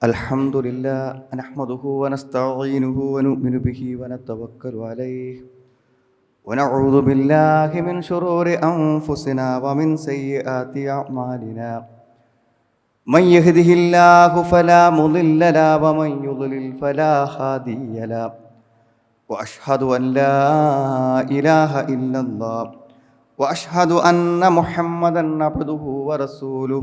الحمد لله نحمده ونستعينه ونؤمن به ونتوكل عليه ونعوذ بالله من شرور أنفسنا ومن سيئات أعمالنا من يهده الله فلا مضل له ومن يضلل فلا هادي له وأشهد أن لا إله إلا الله وأشهد أن محمدا عبده ورسوله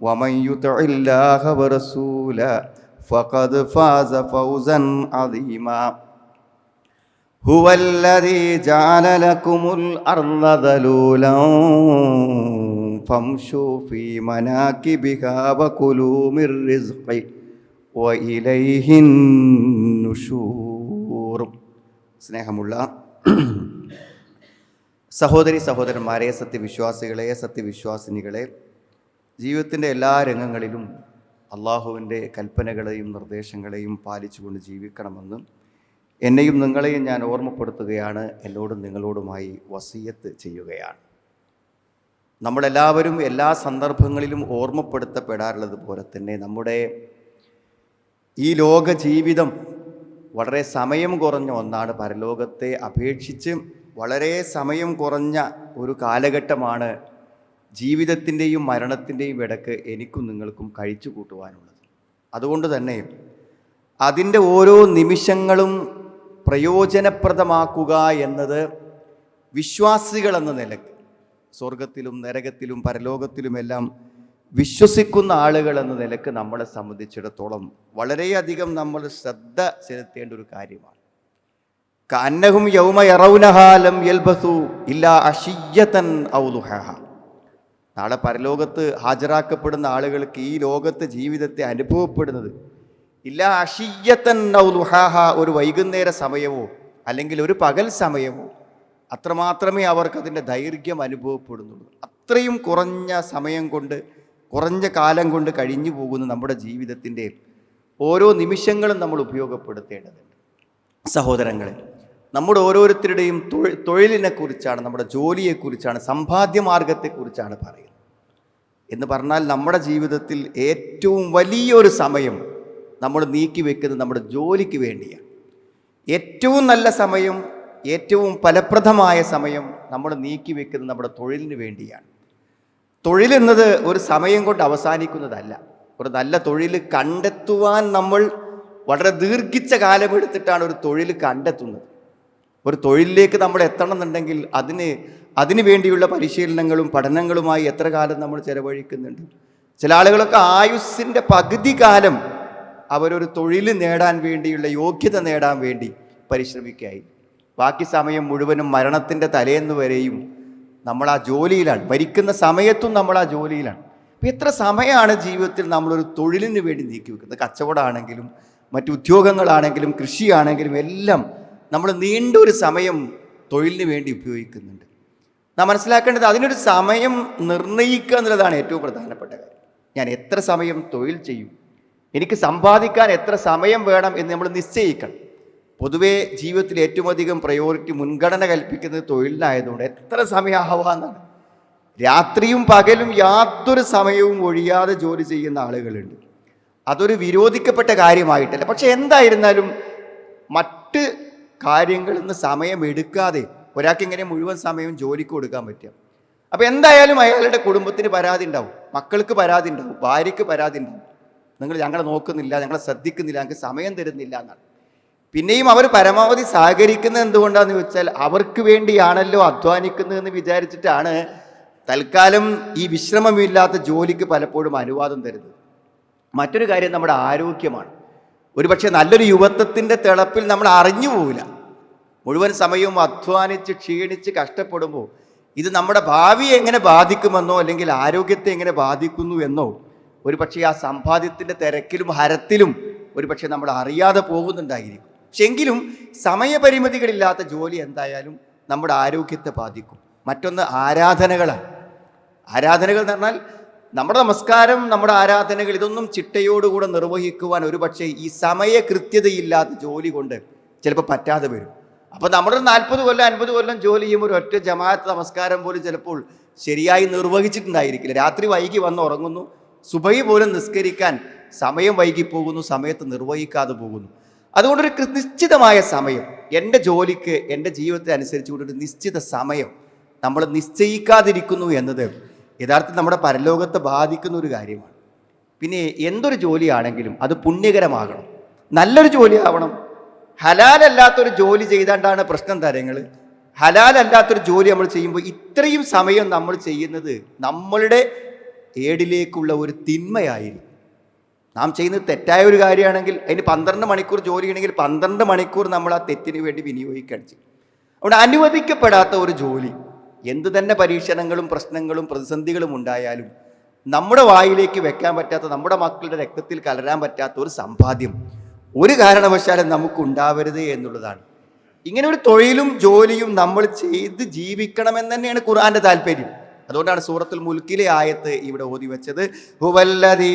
ومن يطع الله ورسوله فقد فاز فوزا عظيما هو الذي جعل لكم الأرض ذلولا فامشوا في مناكبها وكلوا من رزقه وإليه النشور സ്നേഹമുള്ള സഹോദരി സഹോദരന്മാരെ സത്യവിശ്വാസികളെ സത്യവിശ്വാസിനികളെ ജീവിതത്തിന്റെ എല്ലാ രംഗങ്ങളിലും അള്ളാഹുവിന്റെ കൽപ്പനകളെയും നിർദ്ദേശങ്ങളെയും പാലിച്ചുകൊണ്ട് ജീവിക്കണമെന്നും എന്നെയും നിങ്ങളെയും ഞാൻ ഓർമ്മപ്പെടുത്തുകയാണ് എന്നോടും നിങ്ങളോടുമായി വസീയത്ത് ചെയ്യുകയാണ്. നമ്മളെല്ലാവരും എല്ലാ സന്ദർഭങ്ങളിലും ഓർമ്മപ്പെടുത്തപ്പെടാറുള്ളത് പോലെ തന്നെ നമ്മുടെ ഈ ലോക ജീവിതം വളരെ സമയം കുറഞ്ഞ ഒന്നാണ്. പരലോകത്തെ അപേക്ഷിച്ച് വളരെ സമയം കുറഞ്ഞ ഒരു കാലഘട്ടമാണ് ജീവിതത്തിന്റെയും മരണത്തിന്റെയും ഇടയ്ക്ക് എനിക്കും നിങ്ങൾക്കും കഴിച്ചു കൂട്ടുവാനുള്ളത്. അതുകൊണ്ട് തന്നെ അതിന്റെ ഓരോ നിമിഷങ്ങളും പ്രയോജനപ്രദമാക്കുക എന്നത് വിശ്വാസികൾ എന്ന നിലയ്ക്ക് സ്വർഗത്തിലും നരകത്തിലും പരലോകത്തിലുമെല്ലാം വിശ്വസിക്കുന്ന ആളുകൾ എന്ന നിലയ്ക്ക് നമ്മളെ സംബന്ധിച്ചിടത്തോളം വളരെയധികം നമ്മൾ ശ്രദ്ധ ചെലുത്തേണ്ട ഒരു കാര്യമാണ്. കന്നഹും യൗമ യറൗനഹാലം യൽബസു ഇല്ല അഷിയതൻ ഔലുഹഹ നാളെ പരലോകത്ത് ഹാജരാക്കപ്പെടുന്ന ആളുകൾക്ക് ഈ ലോകത്ത് ജീവിതത്തെ അനുഭവപ്പെടുന്നത്. ഇല്ല അഷിയത്തൻ ഔലുഹാഹ ഒരു വൈകുന്നേര സമയമോ അല്ലെങ്കിൽ ഒരു പകൽ സമയമോ അത്രമാത്രമേ അവർക്കതിന്റെ ദൈർഘ്യം അനുഭവപ്പെടുന്നുള്ളൂ. അത്രയും കുറഞ്ഞ സമയം കൊണ്ട് കുറഞ്ഞ കാലം കൊണ്ട് കഴിഞ്ഞു പോകുന്ന നമ്മുടെ ജീവിതത്തിന്റെ ഓരോ നിമിഷങ്ങളും നമ്മൾ ഉപയോഗപ്പെടുത്തേണ്ടതുണ്ട്. സഹോദരങ്ങളെ നമ്മുടെ ഓരോരുത്തരുടെയും തൊഴിലിനെക്കുറിച്ചാണ് നമ്മുടെ ജോലിയെക്കുറിച്ചാണ് സമ്പാദ്യ മാർഗത്തെക്കുറിച്ചാണ് പറയുന്നത്. എന്ന് പറഞ്ഞാൽ നമ്മുടെ ജീവിതത്തിൽ ഏറ്റവും വലിയൊരു സമയം നമ്മൾ നീക്കി വെക്കുന്നത് നമ്മുടെ ജോലിക്ക് വേണ്ടിയാണ്. ഏറ്റവും നല്ല സമയം ഏറ്റവും ഫലപ്രദമായ സമയം നമ്മൾ നീക്കി വെക്കുന്നത് നമ്മുടെ തൊഴിലിന് വേണ്ടിയാണ്. തൊഴിലെന്നത് ഒരു സമയം കൊണ്ട് അവസാനിക്കുന്നതല്ല. ഒരു നല്ല തൊഴിൽ കണ്ടെത്തുവാൻ നമ്മൾ വളരെ ദീർഘിച്ച കാലമെടുത്തിട്ടാണ് ഒരു തൊഴിൽ കണ്ടെത്തുന്നത്. ഒരു തൊഴിലിലേക്ക് നമ്മൾ എത്തണം എന്നുണ്ടെങ്കിൽ അതിന് അതിനു വേണ്ടിയുള്ള പരിശീലനങ്ങളും പഠനങ്ങളുമായി എത്ര കാലം നമ്മൾ ചെലവഴിക്കുന്നുണ്ട്. ചില ആളുകളൊക്കെ ആയുസ്സിന്റെ പകുതി കാലം അവരൊരു തൊഴിൽ നേടാൻ വേണ്ടിയുള്ള യോഗ്യത നേടാൻ വേണ്ടി പരിശ്രമിക്കായി ബാക്കി സമയം മുഴുവനും മരണത്തിന്റെ തലേന്ന് വരെയും നമ്മൾ ആ ജോലിയിലാണ്. ഭരിക്കുന്ന സമയത്തും നമ്മൾ ആ ജോലിയിലാണ്. അപ്പം എത്ര സമയമാണ് ജീവിതത്തിൽ നമ്മളൊരു തൊഴിലിന് വേണ്ടി നീക്കി വെക്കുന്നത്. കച്ചവടമാണെങ്കിലും മറ്റു ഉദ്യോഗങ്ങളാണെങ്കിലും കൃഷിയാണെങ്കിലും എല്ലാം നമ്മൾ നീണ്ടൊരു സമയം തൊഴിലിന് വേണ്ടി ഉപയോഗിക്കുന്നുണ്ട്. നാം മനസ്സിലാക്കേണ്ടത് അതിനൊരു സമയം നിർണയിക്കുക എന്നുള്ളതാണ് ഏറ്റവും പ്രധാനപ്പെട്ട കാര്യം. ഞാൻ എത്ര സമയം തൊഴിൽ ചെയ്യും? എനിക്ക് സമ്പാദിക്കാൻ എത്ര സമയം വേണം എന്ന് നമ്മൾ നിശ്ചയിക്കണം. പൊതുവേ ജീവിതത്തിൽ ഏറ്റവും അധികം പ്രയോറിറ്റി മുൻഗണന കൽപ്പിക്കുന്നത് തൊഴിലിനായതുകൊണ്ട് എത്ര സമയമാവാന്നാണ് രാത്രിയും പകലും യാതൊരു സമയവും ഒഴിയാതെ ജോലി ചെയ്യുന്ന ആളുകളുണ്ട്. അതൊരു വിരോധിക്കപ്പെട്ട കാര്യമായിട്ടല്ല. പക്ഷെ എന്തായിരുന്നാലും മറ്റ് കാര്യങ്ങളിൽ നിന്ന് സമയം എടുക്കാതെ ഒരാൾക്ക് ഇങ്ങനെ മുഴുവൻ സമയവും ജോലിക്ക് കൊടുക്കാൻ പറ്റുക. അപ്പോൾ എന്തായാലും അയാളുടെ കുടുംബത്തിന് പരാതി ഉണ്ടാവും. മക്കൾക്ക് പരാതി ഉണ്ടാവും. ഭാര്യയ്ക്ക് പരാതി ഉണ്ടാവും. നിങ്ങൾ ഞങ്ങളെ നോക്കുന്നില്ല ഞങ്ങളെ ശ്രദ്ധിക്കുന്നില്ല ഞങ്ങൾക്ക് സമയം തരുന്നില്ല എന്നാണ്. പിന്നെയും അവർ പരമാവധി സഹകരിക്കുന്നത് എന്തുകൊണ്ടാണെന്ന് ചോദിച്ചാൽ അവർക്ക് വേണ്ടിയാണല്ലോ അധ്വാനിക്കുന്നതെന്ന് വിചാരിച്ചിട്ടാണ് തൽക്കാലം ഈ വിശ്രമമില്ലാത്ത ജോലിക്ക് പലപ്പോഴും അനുവാദം തരുന്നത്. മറ്റൊരു കാര്യം നമ്മുടെ ആരോഗ്യമാണ്. ഒരുപക്ഷെ നല്ലൊരു യുവത്വത്തിന്റെ തിളപ്പിൽ നമ്മൾ അറിഞ്ഞു പോവില്ല. മുഴുവൻ സമയവും അധ്വാനിച്ച് ക്ഷീണിച്ച് കഷ്ടപ്പെടുമ്പോൾ ഇത് നമ്മുടെ ഭാവിയെ എങ്ങനെ ബാധിക്കുമെന്നോ അല്ലെങ്കിൽ ആരോഗ്യത്തെ എങ്ങനെ ബാധിക്കുന്നു എന്നോ ഒരുപക്ഷെ ആ സമ്പാദ്യത്തിന്റെ തിരക്കിലും ഹരത്തിലും ഒരുപക്ഷെ നമ്മൾ അറിയാതെ പോകുന്നുണ്ടായിരിക്കും. പക്ഷെ എങ്കിലും സമയപരിമിതികളില്ലാത്ത ജോലി എന്തായാലും നമ്മുടെ ആരോഗ്യത്തെ ബാധിക്കും. മറ്റൊന്ന് ആരാധനകളാണ്. ആരാധനകൾ എന്ന് പറഞ്ഞാൽ നമ്മുടെ നമസ്കാരം നമ്മുടെ ആരാധനകൾ ഇതൊന്നും ചിട്ടയോടുകൂടെ നിർവഹിക്കുവാൻ ഒരുപക്ഷെ ഈ സമയ കൃത്യതയില്ലാത്ത ജോലി കൊണ്ട് ചിലപ്പോൾ പറ്റാതെ വരും. അപ്പോൾ നമ്മുടെ നാൽപ്പത് കൊല്ലം അൻപത് കൊല്ലം ജോലി ചെയ്യുമ്പോൾ ഒറ്റ ജമാഅത്ത് നമസ്കാരം പോലും ചിലപ്പോൾ ശരിയായി നിർവഹിച്ചിട്ടുണ്ടായിരിക്കില്ല. രാത്രി വൈകി വന്ന് ഉറങ്ങുന്നു സുബൈ പോലും നിസ്കരിക്കാൻ സമയം വൈകിപ്പോകുന്നു സമയത്ത് നിർവഹിക്കാതെ പോകുന്നു. അതുകൊണ്ടൊരു നിശ്ചിതമായ സമയം എന്റെ ജോലിക്ക് എന്റെ ജീവിതത്തെ അനുസരിച്ചുകൊണ്ട് ഒരു നിശ്ചിത സമയം നമ്മൾ നിശ്ചയിക്കാതിരിക്കുന്നു എന്നത് യഥാർത്ഥത്തിൽ നമ്മുടെ പരലോകത്തെ ബാധിക്കുന്ന ഒരു കാര്യമാണ്. പിന്നെ എന്തൊരു ജോലിയാണെങ്കിലും അത് പുണ്യകരമാകണം. നല്ലൊരു ജോലി ആവണം ഹലാലല്ലാത്തൊരു ജോലി ചെയ്താണ്ടാണ് പ്രശ്നം തരങ്ങൾ ഹലാലല്ലാത്തൊരു ജോലി നമ്മൾ ചെയ്യുമ്പോൾ ഇത്രയും സമയം നമ്മൾ ചെയ്യുന്നത് നമ്മളുടെ ഏടിലേക്കുള്ള ഒരു തിന്മയായിരിക്കും. നാം ചെയ്യുന്നത് തെറ്റായ ഒരു കാര്യമാണെങ്കിൽ അതിന് പന്ത്രണ്ട് മണിക്കൂർ ജോലി ചെയ്യണമെങ്കിൽ പന്ത്രണ്ട് മണിക്കൂർ നമ്മൾ ആ തെറ്റിന് വേണ്ടി വിനിയോഗിക്കുകയാണ് ചെയ്യും അവിടെ അനുവദിക്കപ്പെടാത്ത ഒരു ജോലി എന്ത് തന്നെ പരീക്ഷണങ്ങളും പ്രശ്നങ്ങളും പ്രതിസന്ധികളും ഉണ്ടായാലും നമ്മുടെ വായിലേക്ക് വെക്കാൻ പറ്റാത്ത നമ്മുടെ മക്കളുടെ രക്തത്തിൽ കലരാൻ പറ്റാത്ത ഒരു സമ്പാദ്യം ഒരു കാരണവശാലും നമുക്ക് ഉണ്ടാവരുത് എന്നുള്ളതാണ്. ഇങ്ങനെ ഒരു തൊഴിലും ജോലിയും നമ്മൾ ചെയ്ത് ജീവിക്കണമെന്ന് തന്നെയാണ് ഖുർആന്റെ താല്പര്യം. അതുകൊണ്ടാണ് സൂറത്തുൽ മുൽക്കിലെ ആയത്ത് ഇവിടെ ഓതി വെച്ചത് ഹുവല്ലദീ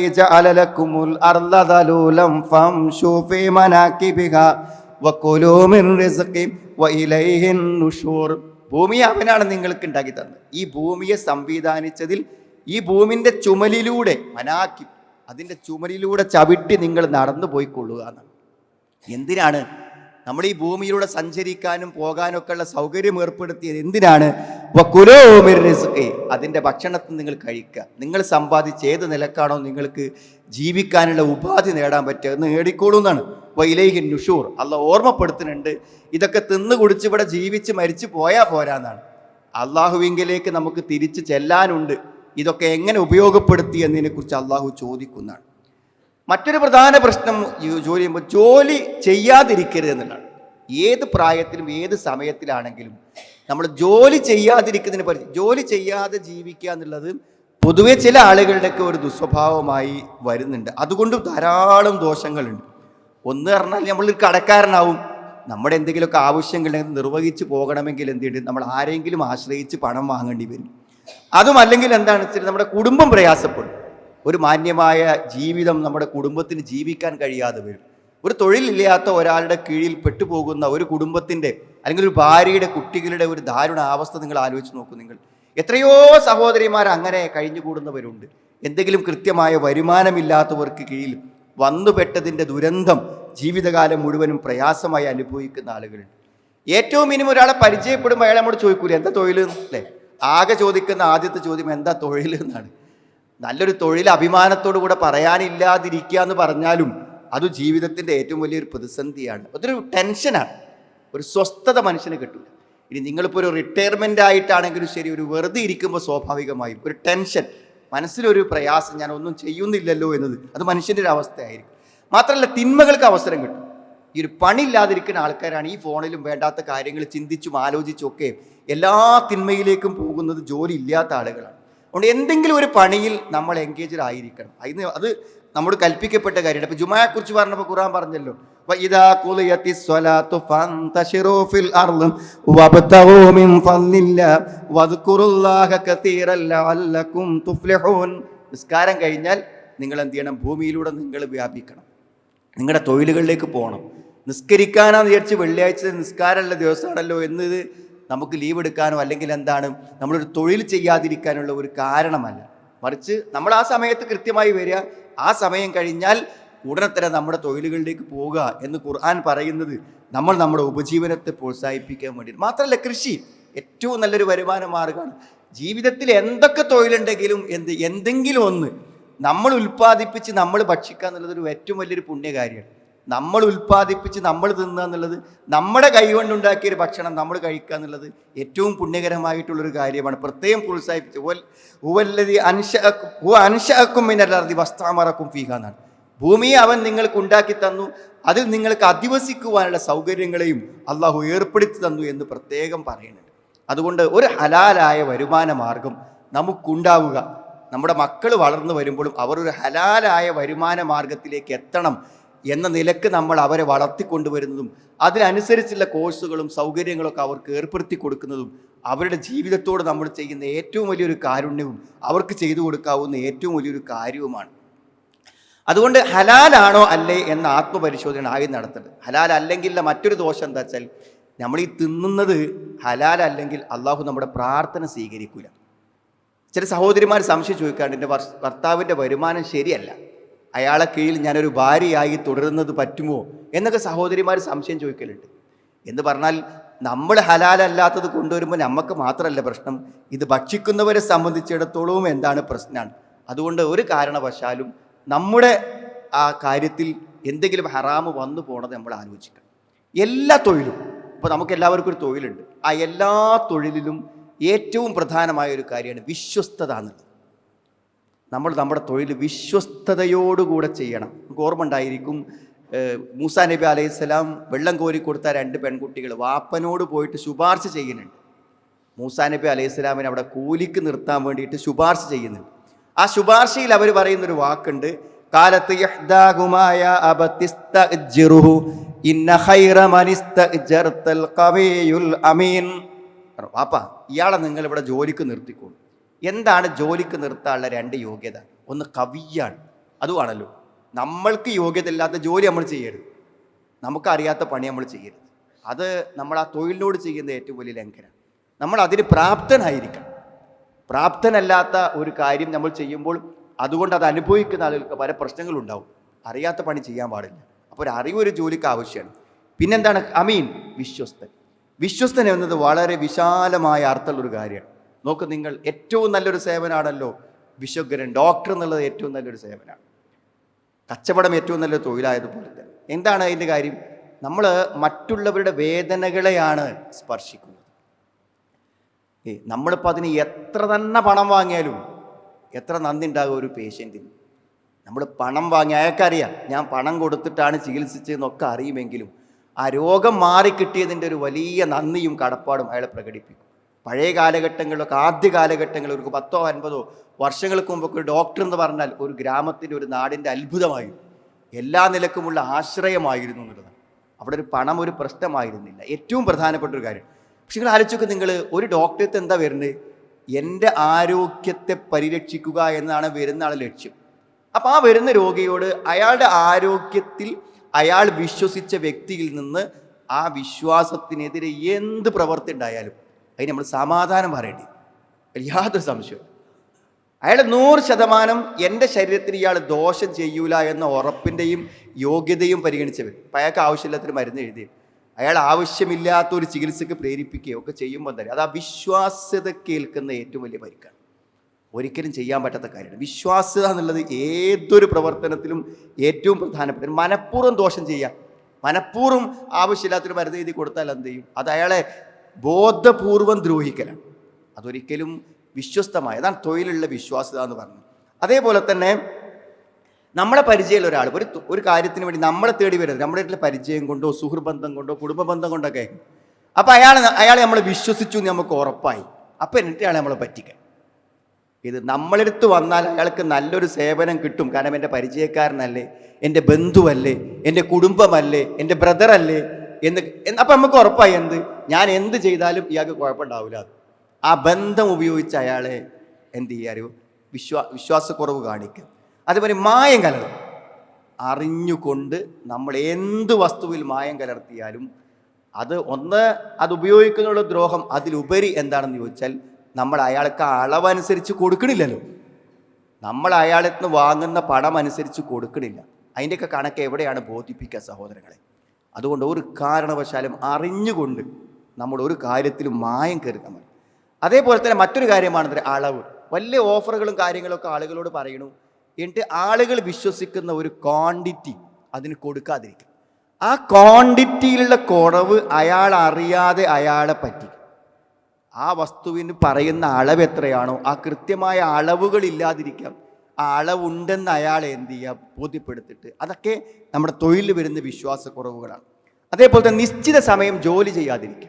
ജഅല ലക്കുമുൽ അർള ദലൂലം ഫംശൂ ഫീ മനാകിബിഹാ വകുലൂ മിൻ റിസ്ഖി വഇലൈഹിൻ നുഷൂർ ഭൂമി അവനാണ് നിങ്ങൾക്ക് ഉണ്ടാക്കി തന്നത്. ഈ ഭൂമിയെ സംവിധാനിച്ചതിൽ ഈ ഭൂമിന്റെ ചുമലിലൂടെ മനാക്കി അതിന്റെ ചുമലിലൂടെ ചവിട്ടി നിങ്ങൾ നടന്നു പോയിക്കൊള്ളുക എന്നാണ്. എന്തിനാണ് നമ്മൾ ഈ ഭൂമിയിലൂടെ സഞ്ചരിക്കാനും പോകാനും ഒക്കെ ഉള്ള സൗകര്യം ഏർപ്പെടുത്തിയത് എന്തിനാണ്? അതിന്റെ ഭക്ഷണത്തിൽ നിങ്ങൾ കഴിക്കുക. നിങ്ങൾ സമ്പാദിച്ച് ഏത് നിലക്കാണോ നിങ്ങൾക്ക് ജീവിക്കാനുള്ള ഉപാധി നേടാൻ പറ്റുക. എന്ന് നേടിക്കോളൂ എന്നാണ്. വൈലേഹിൻ നുഷൂർ. അല്ല ഓർമ്മപ്പെടുത്തുന്നുണ്ട്. ഇതൊക്കെ തിന്നു കുടിച്ച് ഇവിടെ ജീവിച്ച് മരിച്ചു പോയാൽ പോരാന്നാണ് അള്ളാഹുവിങ്കിലേക്ക് നമുക്ക് തിരിച്ച് ചെല്ലാനുണ്ട്. ഇതൊക്കെ എങ്ങനെ ഉപയോഗപ്പെടുത്തി എന്നതിനെക്കുറിച്ച് അള്ളാഹു ചോദിക്കുന്നതാണ് മറ്റൊരു പ്രധാന പ്രശ്നം ജോലി ചെയ്യുമ്പോൾ ജോലി ചെയ്യാതിരിക്കരുത് എന്നുള്ളതാണ്. ഏത് പ്രായത്തിലും ഏത് സമയത്തിലാണെങ്കിലും നമ്മൾ ജോലി ചെയ്യാതിരിക്കുന്നതിന് പരി ജോലി ചെയ്യാതെ ജീവിക്കുക എന്നുള്ളത് പൊതുവെ ചില ആളുകളുടെയൊക്കെ ഒരു ദുസ്വഭാവമായി വരുന്നുണ്ട്. അതുകൊണ്ട് ധാരാളം ദോഷങ്ങളുണ്ട്. ഒന്ന് പറഞ്ഞാൽ നമ്മൾ കടക്കാരനാവും. നമ്മുടെ എന്തെങ്കിലുമൊക്കെ ആവശ്യങ്ങളുണ്ടെങ്കിൽ നിർവഹിച്ച് പോകണമെങ്കിൽ എന്ത് ചെയ്യും നമ്മൾ ആരെങ്കിലും ആശ്രയിച്ച് പണം വാങ്ങേണ്ടി വരും. അതും അല്ലെങ്കിൽ എന്താണ്? വെച്ചാൽ നമ്മുടെ കുടുംബം പ്രയാസപ്പെടും. ഒരു മാന്യമായ ജീവിതം നമ്മുടെ കുടുംബത്തിന് ജീവിക്കാൻ കഴിയാതെ വരും. ഒരു തൊഴിലില്ലാത്ത ഒരാളുടെ കീഴിൽ പെട്ടുപോകുന്ന ഒരു കുടുംബത്തിന്റെ അല്ലെങ്കിൽ ഒരു ഭാര്യയുടെ കുട്ടികളുടെ ഒരു ദാരുണ അവസ്ഥ നിങ്ങൾ ആലോചിച്ച് നോക്കൂ നിങ്ങൾ. എത്രയോ സഹോദരിമാർ അങ്ങനെ കഴിഞ്ഞുകൂടുന്നവരുണ്ട്. എന്തെങ്കിലും കൃത്യമായ വരുമാനമില്ലാത്തവർക്ക് കീഴിൽ വന്നുപെട്ടതിന്റെ ദുരന്തം ജീവിതകാലം മുഴുവനും പ്രയാസമായി അനുഭവിക്കുന്ന ആളുകളുണ്ട്. ഏറ്റവും മിനിമം ഒരാളെ പരിചയപ്പെടുമ്പോൾ അയാൾ നമ്മോട് ചോദിക്കൂലേ എന്താ തൊഴിൽ അല്ലേ? ആകെ ചോദിക്കുന്ന ആദ്യത്തെ ചോദ്യം എന്താ തൊഴിൽ എന്നാണ്. നല്ലൊരു തൊഴിൽ അഭിമാനത്തോടു കൂടെ പറയാനില്ലാതിരിക്കുക എന്ന് പറഞ്ഞാലും അത് ജീവിതത്തിന്റെ ഏറ്റവും വലിയൊരു പ്രതിസന്ധിയാണ്. അതൊരു ടെൻഷനാണ്. ഒരു സ്വസ്ഥത മനുഷ്യന് കിട്ടില്ല ഇനി നിങ്ങളിപ്പോൾ ഒരു റിട്ടയർമെന്റ് ആയിട്ടാണെങ്കിലും ശരി ഒരു വെറുതെ ഇരിക്കുമ്പോൾ സ്വാഭാവികമായും ഒരു ടെൻഷൻ മനസ്സിലൊരു പ്രയാസം ഞാൻ ഒന്നും ചെയ്യുന്നില്ലല്ലോ എന്നത് അത് മനുഷ്യന്റെ ഒരു അവസ്ഥയായിരിക്കും. മാത്രമല്ല തിന്മകൾക്ക് അവസരം കിട്ടും. ഈ ഒരു പണിയില്ലാതിരിക്കുന്ന ആൾക്കാരാണ് ഈ ഫോണിലും വേണ്ടാത്ത കാര്യങ്ങൾ ചിന്തിച്ചും ആലോചിച്ചും ഒക്കെ എല്ലാ തിന്മയിലേക്കും പോകുന്നത് ജോലി ഇല്ലാത്ത ആളുകളാണ്. അതുകൊണ്ട് എന്തെങ്കിലും ഒരു പണിയിൽ നമ്മൾ എൻഗേജഡ് ആയിരിക്കണം അതിന് അത് നമ്മോട് കൽപ്പിക്കപ്പെട്ട കാര്യമാണ് ഇപ്പൊ ജുമായെക്കുറിച്ച് പറഞ്ഞപ്പോൾ ഖുർആൻ പറഞ്ഞല്ലോ وَإِذَا قُضِيَتِ الصَّلَاةُ فَانتَشِرُوا فِي الْأَرْضِ وَابْتَغُوا مِنْ فَضْلِ اللَّهِ وَاذْكُرُوا اللَّهَ كَثِيرًا لَعَلَّكُمْ تُفْلِحُونَ നിസ്കാരം കഴിഞ്ഞാൽ നിങ്ങൾ എന്ത് ചെയ്യണം ഭൂമിയിലൂടെ നിങ്ങൾ വ്യാപിക്കണം നിങ്ങളുടെ തൊഴിലുകളിലേക്ക് പോകണം നിസ്കരിക്കാനാന്ന് വിചാരിച്ച് വെള്ളിയാഴ്ച നിസ്കാരമുള്ള ദിവസമാണല്ലോ എന്നത് നമുക്ക് ലീവ് എടുക്കാനോ അല്ലെങ്കിൽ എന്താണ് നമ്മളൊരു തൊഴിൽ ചെയ്യാതിരിക്കാനുള്ള ഒരു കാരണമല്ല. മറിച്ച് നമ്മൾ ആ സമയത്ത് കൃത്യമായി വരിക. ആ സമയം കഴിഞ്ഞാൽ ഉടനെ തന്നെ നമ്മുടെ തൊഴിലുകളിലേക്ക് പോവുക എന്ന് ഖുർആൻ പറയുന്നത് നമ്മൾ നമ്മുടെ ഉപജീവനത്തെ പ്രോത്സാഹിപ്പിക്കാൻ വേണ്ടി മാത്രമല്ല കൃഷി ഏറ്റവും നല്ലൊരു വരുമാന മാർഗമാണ് ജീവിതത്തിൽ എന്തൊക്കെ തൊഴിലുണ്ടെങ്കിലും എന്ത് എന്തെങ്കിലും ഒന്ന് നമ്മൾ ഉൽപ്പാദിപ്പിച്ച് നമ്മൾ ഭക്ഷിക്കുക എന്നുള്ളത് ഒരു ഏറ്റവും വലിയൊരു പുണ്യകാര്യമാണ്. നമ്മൾ ഉൽപ്പാദിപ്പിച്ച് നമ്മൾ തിന്നുക എന്നുള്ളത് നമ്മുടെ കൈകൊണ്ടുണ്ടാക്കിയൊരു ഭക്ഷണം നമ്മൾ കഴിക്കുക എന്നുള്ളത് ഏറ്റവും പുണ്യകരമായിട്ടുള്ളൊരു കാര്യമാണ്. പ്രത്യേകം പ്രോത്സാഹിപ്പിച്ച് ഉവല്ലതി അൻഷ ഹു അൻഷക്കും മിനല്ലർദി വസ്താമറക്കും ഫീഹ എന്നാണ്. ഭൂമിയെ അവൻ നിങ്ങൾക്ക് ഉണ്ടാക്കി തന്നു. അതിൽ നിങ്ങൾക്ക് അധിവസിക്കുവാനുള്ള സൗകര്യങ്ങളെയും അള്ളാഹു ഏർപ്പെടുത്തി തന്നു എന്ന് പ്രത്യേകം പറയുന്നുണ്ട്. അതുകൊണ്ട് ഒരു ഹലാലായ വരുമാന മാർഗം നമുക്കുണ്ടാവുക. നമ്മുടെ മക്കൾ വളർന്നു വരുമ്പോഴും അവർ ഒരു ഹലാലായ വരുമാന മാർഗത്തിലേക്ക് എത്തണം എന്ന നിലയ്ക്ക് നമ്മൾ അവരെ വളർത്തിക്കൊണ്ടുവരുന്നതും അതിനനുസരിച്ചുള്ള കോഴ്സുകളും സൗകര്യങ്ങളൊക്കെ അവർക്ക് ഏർപ്പെടുത്തി കൊടുക്കുന്നതും അവരുടെ ജീവിതത്തോട് നമ്മൾ ചെയ്യുന്ന ഏറ്റവും വലിയൊരു കാരുണ്യവും അവർക്ക് ചെയ്തു കൊടുക്കാവുന്ന ഏറ്റവും വലിയൊരു കാര്യവുമാണ്. അതുകൊണ്ട് ഹലാലാണോ അല്ലേ എന്ന ആത്മപരിശോധന ആദ്യം നടത്തേണ്ടത് ഹലാൽ അല്ലെങ്കിൽ മറ്റൊരു ദോഷം എന്താ വെച്ചാൽ നമ്മൾ ഈ തിന്നുന്നത് ഹലാലല്ലെങ്കിൽ അള്ളാഹു നമ്മുടെ പ്രാർത്ഥന സ്വീകരിക്കില്ല ചില സഹോദരിമാർ സംശയം ചോദിക്കാണ്ട് എന്റെ ഭർ- ഭർത്താവിന്റെ വരുമാനം ശരിയല്ല. അയാളെ കീഴിൽ ഞാനൊരു ഭാര്യയായി തുടരുന്നത് പറ്റുമോ എന്നൊക്കെ സഹോദരിമാർ സംശയം ചോദിക്കലുണ്ട്. എന്ന് പറഞ്ഞാൽ നമ്മൾ ഹലാലല്ലാത്തത് കൊണ്ടുവരുമ്പോൾ നമുക്ക് മാത്രമല്ല പ്രശ്നം. ഇത് ഭക്ഷിക്കുന്നവരെ സംബന്ധിച്ചിടത്തോളവും എന്താണ് പ്രശ്നമാണ് അതുകൊണ്ട് ഒരു കാരണവശാലും നമ്മുടെ ആ കാര്യത്തിൽ എന്തെങ്കിലും ഹറാമ് വന്നു പോണത് നമ്മൾ ആലോചിക്കണം. എല്ലാ തൊഴിലും ഇപ്പോൾ നമുക്ക് എല്ലാവർക്കും ഒരു തൊഴിലുണ്ട്. ആ എല്ലാ തൊഴിലിലും ഏറ്റവും പ്രധാനമായ ഒരു കാര്യമാണ് വിശ്വസ്തത എന്നുള്ളത്. നമ്മൾ നമ്മുടെ തൊഴിൽ വിശ്വസ്തതയോടുകൂടെ ചെയ്യണം. നമുക്ക് ഓർമ്മ ഉണ്ടായിരിക്കും മൂസാ നബി അലൈഹിസ്സലാം വെള്ളം കോരി കൊടുത്ത രണ്ട് പെൺകുട്ടികൾ വാപ്പനോട് പോയിട്ട് ശുപാർശ ചെയ്യുന്നുണ്ട്. മൂസാ നബി അലൈഹിസ്സലാമിനെ അവിടെ കൂലിക്ക് നിർത്താൻ വേണ്ടിയിട്ട് ശുപാർശ ചെയ്യുന്നുണ്ട്. ആ ശുപാർശയിൽ അവർ പറയുന്നൊരു വാക്കുണ്ട് കാലത്ത് വാപ്പ ഇയാളെ നിങ്ങൾ ഇവിടെ ജോലിക്ക് നിർത്തിക്കോളൂ. എന്താണ് ജോലിക്ക് നിർത്താനുള്ള രണ്ട് യോഗ്യത? ഒന്ന് കവിയാണ്. അതുമാണല്ലോ നമ്മൾക്ക് യോഗ്യത ഇല്ലാത്ത ജോലി നമ്മൾ ചെയ്യരുത്. നമുക്കറിയാത്ത പണി നമ്മൾ ചെയ്യരുത്. അത് നമ്മൾ ആ തൊഴിലിനോട് ചെയ്യുന്ന ഏറ്റവും വലിയ ലംഘനം. നമ്മൾ അതിന് പ്രാപ്തനായിരിക്കണം. പ്രാപ്തനല്ലാത്ത ഒരു കാര്യം നമ്മൾ ചെയ്യുമ്പോൾ അതുകൊണ്ട് അത് അനുഭവിക്കുന്ന ആളുകൾക്ക് പല പ്രശ്നങ്ങളുണ്ടാവും. അറിയാത്ത പണി ചെയ്യാൻ പാടില്ല. അപ്പോൾ ഒരു അറിവ് ഒരു ജോലിക്ക് ആവശ്യമാണ്. പിന്നെന്താണ്? അമീൻ വിശ്വസ്തൻ. വിശ്വസ്തൻ എന്നത് വളരെ വിശാലമായ അർത്ഥമുള്ള ഒരു കാര്യമാണ്. നോക്ക് നിങ്ങൾ ഏറ്റവും നല്ലൊരു സേവനമാണല്ലോ വിശ്വഗ്രൻ ഡോക്ടർ എന്നുള്ളത് ഏറ്റവും നല്ലൊരു സേവനമാണ് കച്ചവടം ഏറ്റവും നല്ല തൊഴിലായതുപോലെ തന്നെ. എന്താണ് അതിന്റെ കാര്യം? നമ്മൾ മറ്റുള്ളവരുടെ വേദനകളെയാണ് സ്പർശിക്കുന്നത്. നമ്മളിപ്പോൾ അതിന് എത്ര തന്നെ പണം വാങ്ങിയാലും എത്ര നന്ദി ഉണ്ടാകും ഒരു പേഷ്യന്റിന് നമ്മൾ പണം വാങ്ങി അയാൾക്കറിയാം ഞാൻ പണം കൊടുത്തിട്ടാണ് ചികിത്സിച്ചതെന്നൊക്കെ അറിയുമെങ്കിലും ആ രോഗം മാറിക്കിട്ടിയതിന്റെ ഒരു വലിയ നന്ദിയും കടപ്പാടും അയാളെ പ്രകടിപ്പിക്കും. പഴയ കാലഘട്ടങ്ങളിലൊക്കെ ആദ്യ കാലഘട്ടങ്ങളിൽ ഒരു പത്തോ അൻപതോ വർഷങ്ങൾക്ക് മുമ്പൊക്കെ ഒരു ഡോക്ടർ എന്ന് പറഞ്ഞാൽ ഒരു ഗ്രാമത്തിന്റെ ഒരു നാടിന്റെ അത്ഭുതമായിരുന്നു. എല്ലാ നിലക്കുമുള്ള ആശ്രയമായിരുന്നു എന്നുള്ളതാണ്. അവിടെ ഒരു പണം ഒരു പ്രശ്നമായിരുന്നില്ല. ഏറ്റവും പ്രധാനപ്പെട്ട ഒരു കാര്യം. പക്ഷെ നിങ്ങൾ ആലോചിച്ചൊക്കെ നിങ്ങൾ ഒരു ഡോക്ടർക്ക് എന്താ വരുന്നത് എന്റെ ആരോഗ്യത്തെ പരിരക്ഷിക്കുക എന്നാണ് വരുന്ന ആളെ ലക്ഷ്യം. അപ്പം ആ വരുന്ന രോഗിയോട് അയാളുടെ ആരോഗ്യത്തിൽ അയാൾ വിശ്വസിച്ച വ്യക്തിയിൽ നിന്ന് ആ വിശ്വാസത്തിനെതിരെ എന്ത് പ്രവൃത്തി ഉണ്ടായാലും അതിന് നമ്മൾ സമാധാനം പറയേണ്ടി. യാതൊരു സംശയവും അയാൾ നൂറ് ശതമാനം എന്റെ ശരീരത്തിന് ഇയാൾ ദോഷം ചെയ്യൂല എന്ന ഉറപ്പിന്റെയും യോഗ്യതയും പരിഗണിച്ചവർ അപ്പം അയാൾക്ക് ആവശ്യമില്ലാത്തൊരു മരുന്ന് എഴുതി അയാൾ ആവശ്യമില്ലാത്ത ഒരു ചികിത്സക്ക് പ്രേരിപ്പിക്കുകയോ ഒക്കെ ചെയ്യുമ്പോൾ തന്നെ അത് ആ വിശ്വാസ്യത കേൾക്കുന്ന ഏറ്റവും വലിയ പരിക്കാണ്. ഒരിക്കലും ചെയ്യാൻ പറ്റാത്ത കാര്യമാണ്. വിശ്വാസ്യത എന്നുള്ളത് ഏതൊരു പ്രവർത്തനത്തിലും ഏറ്റവും പ്രധാനപ്പെട്ട മനഃപൂർവം ദോഷം ചെയ്യുക. മനഃപൂർവം ആവശ്യമില്ലാത്തൊരു മരുന്ന് എഴുതി കൊടുത്താൽ എന്ത് ചെയ്യും? അത് അയാളെ ബോധപൂർവം ദ്രോഹിക്കലാണ്. അതൊരിക്കലും വിശ്വസ്തമായ അതാണ് തൊഴിലുള്ള വിശ്വാസ്യത എന്ന് പറഞ്ഞു അതേപോലെ തന്നെ നമ്മളെ പരിചയമുള്ള ഒരാൾ ഒരു ഒരു കാര്യത്തിന് വേണ്ടി നമ്മളെ തേടി വരുന്നത് നമ്മുടെ വീട്ടിലെ പരിചയം കൊണ്ടോ സുഹൃബന്ധം കൊണ്ടോ കുടുംബ ബന്ധം കൊണ്ടൊക്കെ അപ്പോൾ അപ്പം അയാൾ അയാളെ നമ്മൾ വിശ്വസിച്ചു എന്ന് നമുക്ക് ഉറപ്പായി. അപ്പോൾ എന്നിട്ട് അയാളെ നമ്മളെ പറ്റിക്കാൻ. ഇത് നമ്മളെടുത്ത് വന്നാൽ അയാൾക്ക് നല്ലൊരു സേവനം കിട്ടും. കാരണം എന്റെ പരിചയക്കാരനല്ലേ എന്റെ ബന്ധുവല്ലേ എന്റെ കുടുംബമല്ലേ എന്റെ ബ്രദറല്ലേ എന്ന് അപ്പം നമുക്ക് ഉറപ്പായി എന്ത്? ഞാൻ എന്ത് ചെയ്താലും ഇയാൾക്ക് കുഴപ്പമുണ്ടാവില്ല ആ ബന്ധം ഉപയോഗിച്ച് അയാളെ എന്ത് ചെയ്യാറിയോ വിശ്വാ വിശ്വാസക്കുറവ് കാണിക്കും അതുപോലെ മായം കലർത്തും അറിഞ്ഞുകൊണ്ട് നമ്മൾ എന്ത് വസ്തുവിൽ മായം കലർത്തിയാലും അത് ഒന്ന് അത് ഉപയോഗിക്കുന്നുള്ള ദ്രോഹം അതിലുപരി എന്താണെന്ന് ചോദിച്ചാൽ നമ്മൾ അയാൾക്ക് അളവനുസരിച്ച് കൊടുക്കണില്ലല്ലോ. നമ്മൾ അയാളിൽ നിന്ന് വാങ്ങുന്ന പണം അനുസരിച്ച് കൊടുക്കണില്ല. അതിന്റെയൊക്കെ കണക്ക് എവിടെയാണ് ബോധിപ്പിക്കുക സഹോദരങ്ങളെ? അതുകൊണ്ട് ഒരു കാരണവശാലും അറിഞ്ഞുകൊണ്ട് നമ്മൾ ഒരു കാര്യത്തിലും മായം കരുതാൻ മതി അതേപോലെ തന്നെ മറ്റൊരു കാര്യമാണ് അളവ്. വലിയ ഓഫറുകളും കാര്യങ്ങളൊക്കെ ആളുകളോട് പറയണു എന്നിട്ട് ആളുകൾ വിശ്വസിക്കുന്ന ഒരു ക്വാണ്ടിറ്റി അതിന് കൊടുക്കാതിരിക്കും ആ ക്വാണ്ടിറ്റിയിലുള്ള കുറവ് അയാൾ അറിയാതെ അയാളെ പറ്റി ആ വസ്തുവിന് പറയുന്ന അളവ് എത്രയാണോ ആ കൃത്യമായ അളവുകൾ ഇല്ലാതിരിക്കാം അളവുണ്ടെന്ന് അയാളെ എന്ത് ചെയ്യുക? ബോധ്യപ്പെടുത്തിട്ട് അതൊക്കെ നമ്മുടെ തൊഴിലിൽ വരുന്ന വിശ്വാസക്കുറവുകളാണ്. അതേപോലെ തന്നെ നിശ്ചിത സമയം ജോലി ചെയ്യാതിരിക്കുക.